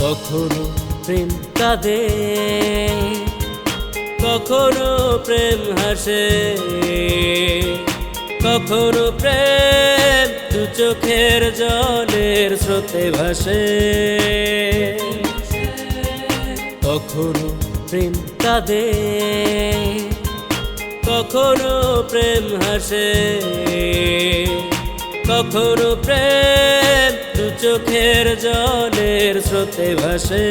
কখনো প্রেম কাঁদে, কখনো প্রেম হাসে, কখনো প্রেম দু চোখের জলের স্রোতে ভাসে। কখনো প্রেম কাঁদে, কখনো প্রেম হাসে, কখনো প্রেম চোখের জলের স্রোতে ভাসে।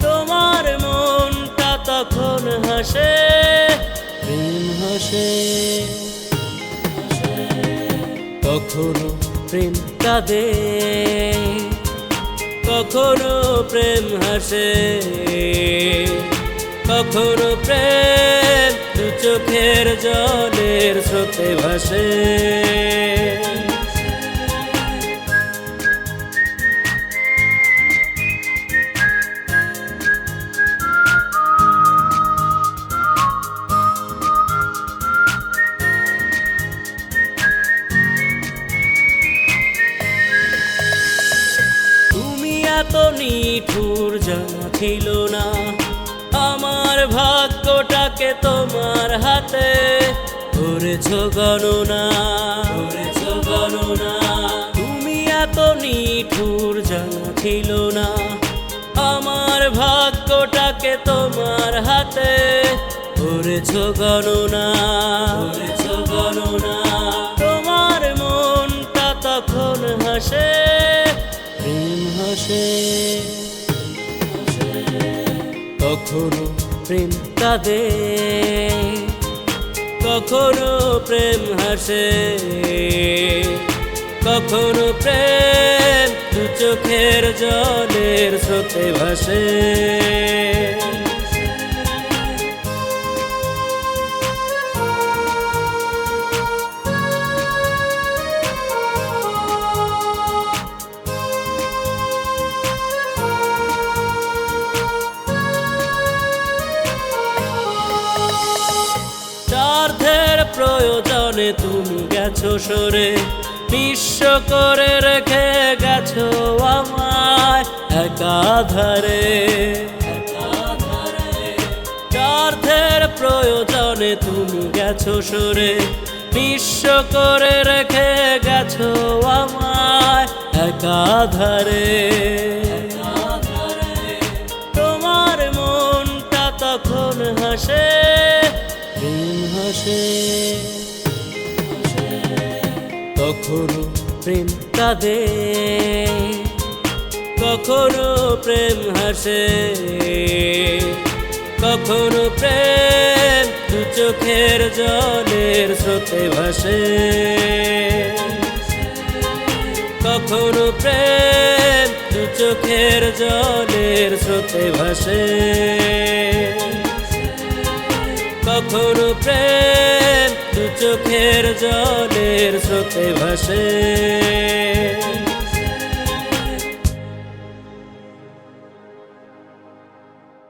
তোমার মনটা তখন হাসে, প্রেম হাসে। কখনো প্রেম কাঁদে, কখনো প্রেম হাসে। কখনো প্রেম দু চোখের জলের স্রোতে ভাসে। এত নিঠুর জানা ছিল না। আমার ভাগ্যটাকে তোমার হাতে করেছ গণনা। করেছ গণনা। তুমি এত নিঠুর জানা ছিল না। আমার ভাগ্যটাকে তোমার হাতে করেছ গণনা। করেছ গণনা। তোমার মনটা তখন হাসে। প্রেম হাসে। কখনো প্রেম কাঁদে, কখনো প্রেম হাসে। কখনো প্রেম দু চোখের জলের স্রোতে ভাসে। স্বার্থের প্রয়োজনে তুমি গেছো সরে। বিশ্ব করে রেখে গেছো আমায় একাধারে স্বার্থের প্রয়োজনে তুমি গেছো সরে। বিশ্ব করে রেখে গেছো আমায় একাধারে হাসে কখনো প্রেম কাঁদে, কখনো প্রেম হাসে, কখনো প্রেম দু চোখের জলের স্রোতে ভাসে। কখনো প্রেম দু চোখের জলের স্রোতে ভাসে। কখনো প্রেম দু চোখের জলের স্রোতে ভাসে।